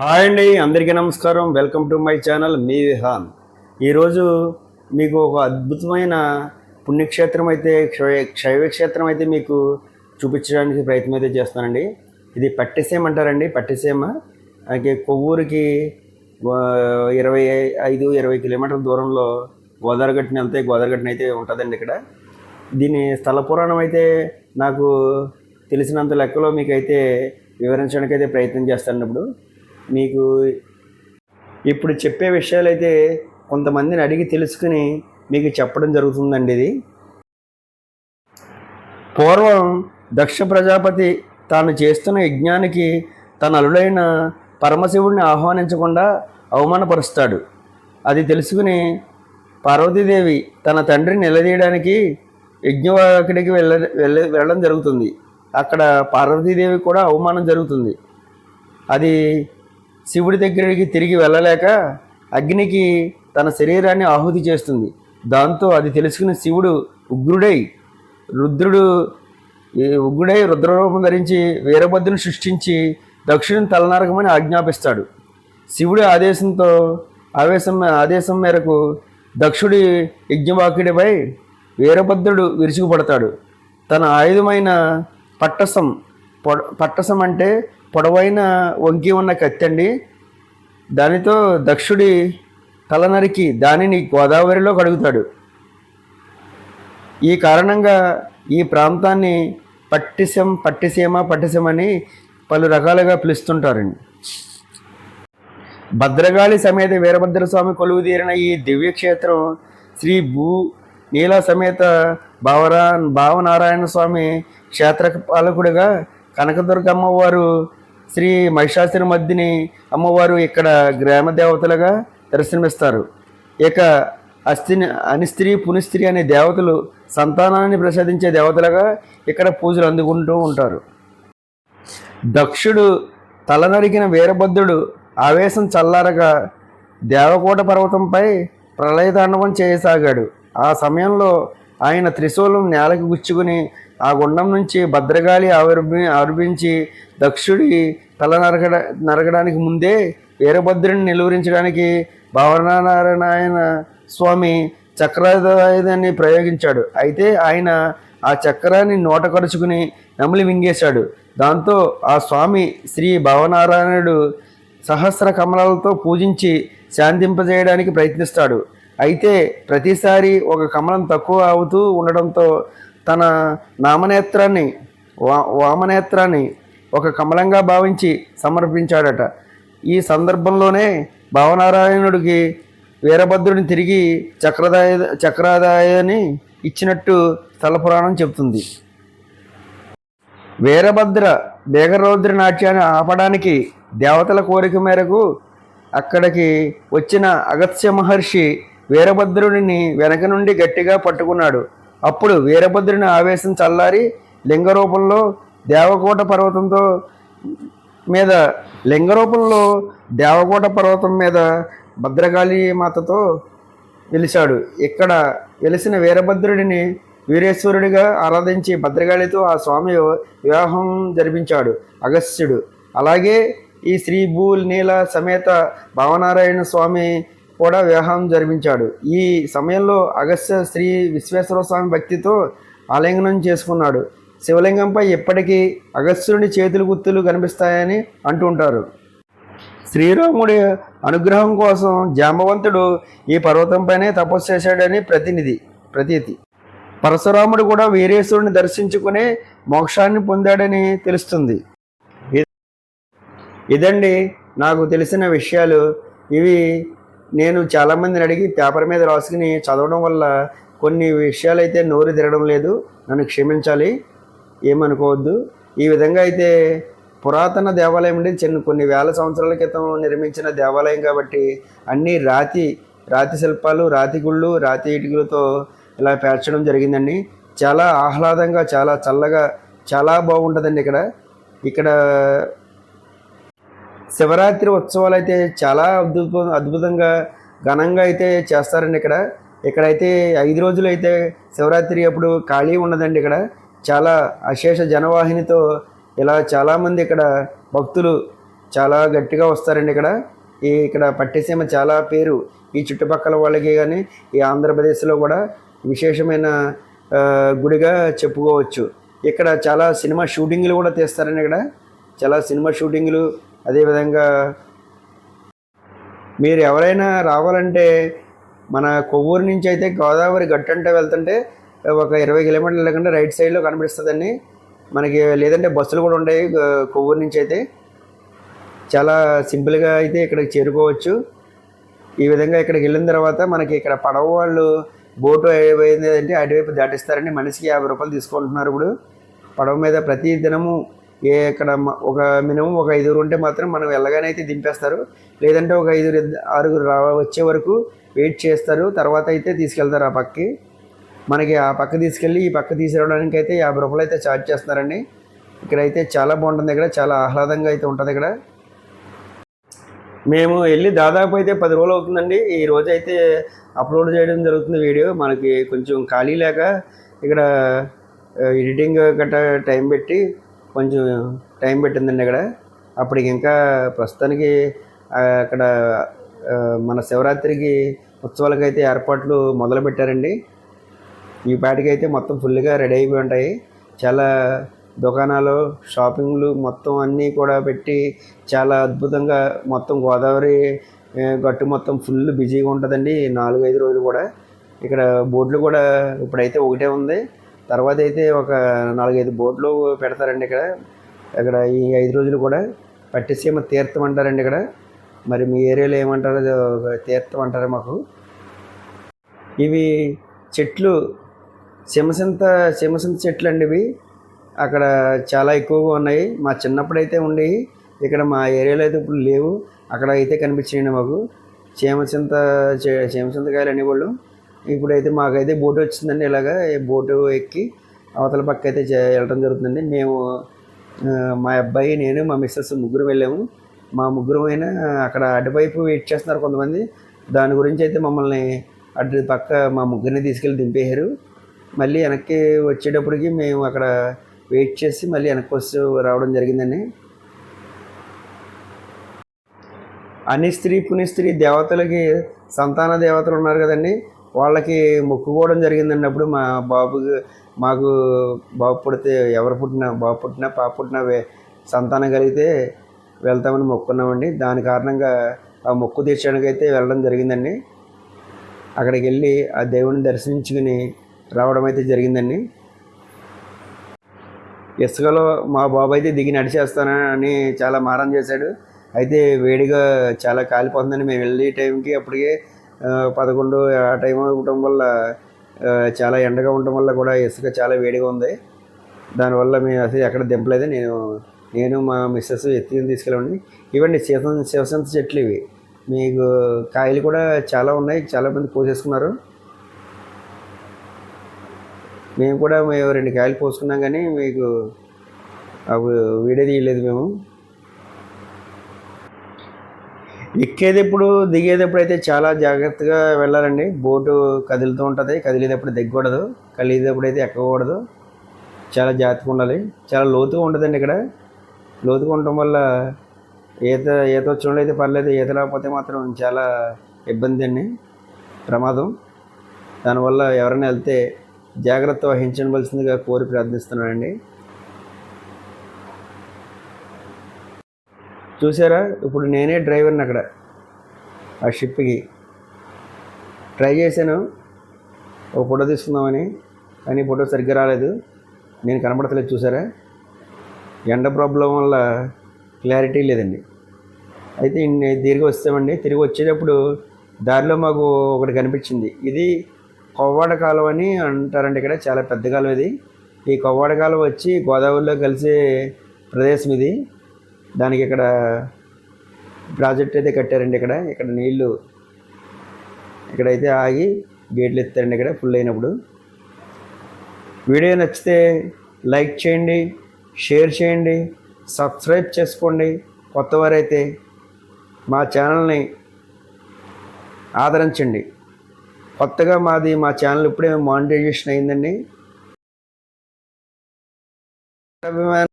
Hi అండి అందరికీ నమస్కారం. వెల్కమ్ టు మై ఛానల్ మీ విహాన్. ఈరోజు మీకు ఒక అద్భుతమైన పుణ్యక్షేత్రం అయితే క్షయ క్షైవక్షేత్రం అయితే మీకు చూపించడానికి ప్రయత్నం అయితే చేస్తానండి. ఇది పట్టిసీమ అంటారండి పట్టిసీమ. అలాగే కొవ్వూరికి ఇరవై ఐదు ఇరవై కిలోమీటర్ల దూరంలో గోదావరిగట్టిన వెళ్తే గోదావరిగట్టిన అయితే ఉంటుందండి ఇక్కడ. దీని స్థల పురాణం అయితే నాకు తెలిసినంత లెక్కలో మీకైతే వివరించడానికి అయితే ప్రయత్నం చేస్తాను ఇప్పుడు. మీకు ఇప్పుడు చెప్పే విషయాలు అయితే కొంతమందిని అడిగి తెలుసుకుని మీకు చెప్పడం జరుగుతుందండి ఇది. పూర్వం దక్ష ప్రజాపతి తాను చేస్తున్న యజ్ఞానికి తన అలుడైన పరమశివుడిని ఆహ్వానించకుండా అవమానపరుస్తాడు. అది తెలుసుకుని పార్వతీదేవి తన తండ్రిని నిలదీయడానికి యజ్ఞవాకిడికి వెళ్ళ వెళ్ళ వెళ్ళడం జరుగుతుంది. అక్కడ పార్వతీదేవి కూడా అవమానం జరుగుతుంది. అది శివుడి దగ్గరికి తిరిగి వెళ్ళలేక అగ్నికి తన శరీరాన్ని ఆహుతి చేస్తుంది. దాంతో అది తెలుసుకుని శివుడు ఉగ్రుడై రుద్రుడు ఉగ్రుడై రుద్రరూపం ధరించి వీరభద్రుని సృష్టించి దక్షిణ తలనరకమని ఆజ్ఞాపిస్తాడు. శివుడి ఆదేశంతో ఆవేశం ఆదేశం మేరకు దక్షుడి యజ్ఞవాకుడిపై వీరభద్రుడు విరుచుకుపడతాడు. తన ఆయుధమైన పట్టసం పట్టసం అంటే పొడవైన వంకి ఉన్న కత్తి అండి దానితో దక్షుడి తల నరికి దానిని గోదావరిలో కడుగుతాడు. ఈ కారణంగా ఈ ప్రాంతాన్ని పట్టిసెం పట్టిసీమ పట్టిసీమ అని పలు రకాలుగా పిలుస్తుంటారండి. భద్రగాళి సమేత వీరభద్ర స్వామి కొలువు తీరిన ఈ దివ్యక్షేత్రం శ్రీ భూ నీల సమేత భావరా భావనారాయణ స్వామి క్షేత్ర కనకదుర్గమ్మ కనకదుర్గ అమ్మవారు శ్రీ మహిషాసుర మధ్యని అమ్మవారు ఇక్కడ గ్రామ దేవతలుగా దర్శనమిస్తారు. ఇక అస్థిని అనిస్త్రీ పునిస్త్రీ అనే దేవతలు సంతానాన్ని ప్రసాదించే దేవతలుగా ఇక్కడ పూజలు అందుకుంటూ ఉంటారు. దక్షుడు తలనరికిన వీరభద్రుడు ఆవేశం చల్లారగా దేవకోట పర్వతంపై ప్రళయతాండవం చేయసాగాడు. ఆ సమయంలో ఆయన త్రిశూలం నేలకు గుచ్చుకుని ఆ గుండం నుంచి భద్రగాలి ఆవిర్భి ఆవిర్భించి దక్షుడి తల నరకడ నరకడానికి ముందే వీరభద్రుని నిలువరించడానికి భావనారాయణ స్వామి చక్రాయుధాన్ని ప్రయోగించాడు. అయితే ఆయన ఆ చక్రాన్ని నోట కరుచుకుని నమిలి మింగేశాడు దాంతో ఆ స్వామి శ్రీ భావనారాయణుడు సహస్ర కమలాలతో పూజించి శాంతింపజేయడానికి ప్రయత్నిస్తాడు. అయితే ప్రతిసారి ఒక కమలం తక్కువ అవుతూ ఉండడంతో తన నామనేత్రాన్ని వా వామనేత్రాన్ని ఒక కమలంగా భావించి సమర్పించాడట. ఈ సందర్భంలోనే భావనారాయణుడికి వీరభద్రుడిని తిరిగి చక్రదాయ చక్రాదాయాన్ని ఇచ్చినట్టు స్థలపురాణం చెబుతుంది. వీరభద్ర బేగరౌద్ర నాట్యాన్ని ఆపడానికి దేవతల కోరిక మేరకు అక్కడికి వచ్చిన అగత్య మహర్షి వీరభద్రుడిని వెనక నుండి గట్టిగా పట్టుకున్నాడు. అప్పుడు వీరభద్రుని ఆవేశం చల్లారి లింగ రూపంలో దేవకోట పర్వతంతో మీద లింగరూపంలో దేవకోట పర్వతం మీద భద్రకాళి మాతతో వెలిశాడు ఇక్కడ వెలిసిన వీరభద్రుడిని వీరేశ్వరుడిగా ఆరాధించి భద్రకాళితో ఆ స్వామి వివాహం జరిపించాడు అగస్త్యుడు. అలాగే ఈ శ్రీ భూ నీల సమేత భావనారాయణ స్వామి కూడా వివాహం జరిపించాడు. ఈ సమయంలో అగస్త్య శ్రీ విశ్వేశ్వర స్వామి భక్తితో ఆలింగనం చేసుకున్నాడు. శివలింగంపై ఇప్పటికీ అగస్త్యుని చేతులు గుర్తులు కనిపిస్తాయని అంటుంటారు శ్రీరాముడి అనుగ్రహం కోసం జాంబవంతుడు ఈ పర్వతంపైనే తపస్సు చేశాడని ప్రతినిధి ప్రతీతి. పరశురాముడు కూడా వీరేశ్వరుని దర్శించుకునే మోక్షాన్ని పొందాడని తెలుస్తుంది. ఇదండి నాకు తెలిసిన విషయాలు. ఇవి నేను చాలామందిని అడిగి పేపర్ మీద రాసుకుని చదవడం వల్ల కొన్ని విషయాలు అయితే నోరు తిరగడం లేదు. నన్ను క్షమించాలి. ఏమనుకోవద్దు. ఈ విధంగా అయితే పురాతన దేవాలయం అంటే చిన్న కొన్ని వేల సంవత్సరాల క్రితం నిర్మించిన దేవాలయం కాబట్టి అన్నీ రాతి రాతి శిల్పాలు రాతి గుళ్ళు రాతి ఇటుకలతో ఇలా పేర్చడం జరిగిందండి. చాలా ఆహ్లాదంగా చాలా చల్లగా చాలా బాగుంటుందండి ఇక్కడ. ఇక్కడ శివరాత్రి ఉత్సవాలు అయితే చాలా అద్భుత అద్భుతంగా ఘనంగా అయితే చేస్తారండి ఇక్కడ. ఇక్కడైతే ఐదు రోజులు అయితే శివరాత్రి అప్పుడు ఖాళీ ఉండదండి ఇక్కడ. చాలా అశేష జనవాహినితో ఇలా చాలామంది ఇక్కడ భక్తులు చాలా గట్టిగా వస్తారండి ఇక్కడ. ఈ ఇక్కడ పట్టిసీమ చాలా పేరు. ఈ చుట్టుపక్కల వాళ్ళకి కానీ ఈ ఆంధ్రప్రదేశ్లో కూడా విశేషమైన గుడిగా చెప్పుకోవచ్చు. ఇక్కడ చాలా సినిమా షూటింగ్లు కూడా తీస్తారండి ఇక్కడ. చాలా సినిమా షూటింగ్లు అదేవిధంగా మీరు ఎవరైనా రావాలంటే మన కొవ్వూరు నుంచి అయితే గోదావరి గట్టంటే వెళ్తుంటే ఒక ఇరవై కిలోమీటర్లు లేకుండా రైట్ సైడ్లో కనిపిస్తుందండి. మనకి లేదంటే బస్సులు కూడా ఉంటాయి కొవ్వూరు నుంచి అయితే. చాలా సింపుల్గా అయితే ఇక్కడికి చేరుకోవచ్చు. ఈ విధంగా ఇక్కడికి వెళ్ళిన తర్వాత మనకి ఇక్కడ పడవ వాళ్ళు బోటు అయిపోయింది అంటే అటువైపు దాటిస్తారండి. మనిషికి యాభై రూపాయలు తీసుకుంటున్నారు ఇప్పుడు. పడవ మీద ప్రతి దినము ఏ ఇక్కడ ఒక మినిమం ఒక ఐదుగురు ఉంటే మాత్రం మనం వెళ్ళగానే అయితే దింపేస్తారు లేదంటే ఒక ఐదుగురు ఆరుగురు రా వచ్చే వరకు వెయిట్ చేస్తారు తర్వాత అయితే తీసుకెళ్తారు ఆ పక్కకి మనకి ఆ పక్క తీసుకెళ్ళి ఈ పక్క తీసుకురావడానికి అయితే యాభై రూపాయలు అయితే ఛార్జ్ చేస్తున్నారండి. ఇక్కడైతే చాలా బాగుంటుంది ఇక్కడ చాలా ఆహ్లాదంగా అయితే ఉంటుంది ఇక్కడ. మేము వెళ్ళి దాదాపు అయితే పది రోజులు అవుతుందండి. ఈ రోజు అయితే అప్లోడ్ చేయడం జరుగుతుంది వీడియో. మనకి కొంచెం ఖాళీ లేక ఇక్కడ ఎడిటింగ్ గట్రా టైం పెట్టి కొంచెం టైం పెట్టిందండి ఇక్కడ. అప్పటికి ఇంకా ప్రస్తుతానికి అక్కడ మన శివరాత్రికి ఉత్సవాలకైతే ఏర్పాట్లు మొదలు పెట్టారండి. ఈ పాటికి అయితే మొత్తం ఫుల్గా రెడీ అయిపోయి ఉంటాయి. చాలా దుకాణాలు షాపింగ్లు మొత్తం అన్నీ కూడా పెట్టి చాలా అద్భుతంగా మొత్తం గోదావరి గట్టు మొత్తం ఫుల్ బిజీగా ఉంటుందండి. నాలుగైదు నాలుగు ఐదు రోజులు కూడా. ఇక్కడ బోర్డులు కూడా ఇప్పుడైతే ఒకటే ఉంది. తర్వాత అయితే ఒక నాలుగైదు బోట్లు పెడతారండి ఇక్కడ. ఇక్కడ ఈ ఐదు రోజులు కూడా పట్టిసీమ తీర్థం అంటారండి ఇక్కడ. మరి మీ ఏరియాలో ఏమంటారో తీర్థం అంటారు మాకు. ఇవి చెట్లు సింహసింత సింహసింత చెట్లు అండి ఇవి. అక్కడ చాలా ఎక్కువగా ఉన్నాయి. మా చిన్నప్పుడు అయితే ఉండేవి. ఇక్కడ మా ఏరియాలో అయితే ఇప్పుడు లేవు. అక్కడ అయితే కనిపించాయండి మాకు. చీమచింత చే- చీమచింతకాయలు అనేవాళ్ళు. ఇప్పుడైతే మాకైతే బోటు వచ్చిందండి ఇలాగా. బోటు ఎక్కి అవతల పక్క అయితే చే- వెళ్ళడం జరుగుతుందండి. మేము మా అబ్బాయి నేను మా మిస్సెస్ ముగ్గురు వెళ్ళాము. మా ముగ్గురు అయినా అక్కడ అటువైపు వెయిట్ చేస్తున్నారు కొంతమంది. దాని గురించి అయితే మమ్మల్ని అటు పక్క మా ముగ్గురిని తీసుకెళ్ళి దింపేశారు. మళ్ళీ వెనక్కి వచ్చేటప్పటికి మేము అక్కడ వెయిట్ చేసి మళ్ళీ వెనక్కి వస్తూ రావడం జరిగిందండి. అన్ని స్త్రీ పుణ్యస్త్రీ దేవతలకి సంతాన దేవతలు ఉన్నారు కదండి. వాళ్ళకి మొక్కుకోవడం జరిగిందండి అప్పుడు మా బాబుకి మాకు బాబు పుడితే ఎవరు పుట్టినా బాబు పుట్టినా పాప పుట్టినా సంతానం కలిగితే వెళ్తామని మొక్కున్నామండి. దాని కారణంగా ఆ మొక్కు తీర్చడానికి అయితే వెళ్ళడం జరిగిందండి. అక్కడికి వెళ్ళి ఆ దేవుని దర్శించుకుని రావడం అయితే జరిగిందండి. ఇసుకలో మా బాబు అయితే దిగి నడిచేస్తానని చాలా మారం చేశాడు. అయితే వేడిగా చాలా కాలిపోతుందని మేము వెళ్ళే టైంకి అప్పటికే పదకొండు ఆ టైం అవ్వటం వల్ల చాలా ఎండగా ఉండటం వల్ల కూడా ఇసుక చాలా వేడిగా ఉంది. దానివల్ల మేము అసలు ఎక్కడ దింపలేదు. నేను నేను మా మిస్సెస్ ఎత్తుకుని తీసుకెళ్ళండి ఇవ్వండి శివ శివసంత చెట్లు ఇవి. మీకు కాయలు కూడా చాలా ఉన్నాయి. చాలామంది పోసేసుకున్నారు. మేము కూడా మేము రెండు కాయలు పోసుకున్నాం కానీ మీకు అవి వీడియో తీయలేదు మేము. ఎక్కేటప్పుడు దిగేటప్పుడు అయితే చాలా జాగ్రత్తగా వెళ్ళాలండి. బోటు కదులుతూ ఉంటుంది. కదిలేటప్పుడు దిగకూడదు. కలిగేటప్పుడు అయితే ఎక్కకూడదు. చాలా జాగ్రత్తగా ఉండాలి. చాలా లోతుగా ఉంటుందండి ఇక్కడ. లోతుగా ఉండటం వల్ల ఈత ఈత వచ్చినప్పుడు అయితే పర్లేదు. ఈత లేకపోతే మాత్రం చాలా ఇబ్బంది అండి. ప్రమాదం. దానివల్ల ఎవరైనా వెళ్తే జాగ్రత్త వహించవలసిందిగా కోరి ప్రార్థిస్తున్నానండి. చూసారా? ఇప్పుడు నేనే డ్రైవర్ని అక్కడ ఆ షిప్కి ట్రై చేశాను. ఒక ఫోటో తీసుకుందామని కానీ ఫోటో సరిగ్గా రాలేదు. నేను కనపడతలేదు చూసారా? ఎండ ప్రాబ్లం వల్ల క్లారిటీ లేదండి. అయితే నేను తిరిగి వస్తామండి. తిరిగి వచ్చేటప్పుడు దారిలో మాకు ఒకటి కనిపించింది. ఇది కొవ్వాడ కాలువ అని అంటారండి ఇక్కడ. చాలా పెద్ద కాలువ ఇది. ఈ కొవ్వాడ కాలువ వచ్చి గోదావరిలో కలిసే ప్రదేశం ఇది. దానికి ఇక్కడ ప్రాజెక్ట్ అయితే కట్టారండి ఇక్కడ. ఇక్కడ నీళ్ళు ఇక్కడైతే ఆగి గేట్లు ఎత్తారండి ఇక్కడ ఫుల్ అయినప్పుడు. వీడియో నచ్చితే లైక్ చేయండి షేర్ చేయండి సబ్స్క్రైబ్ చేసుకోండి. కొత్తవారైతే మా ఛానల్ని ఆదరించండి. కొత్తగా మాది మా ఛానల్ ఇప్పుడే మానిటైజేషన్ అయిందండి. అభిమానం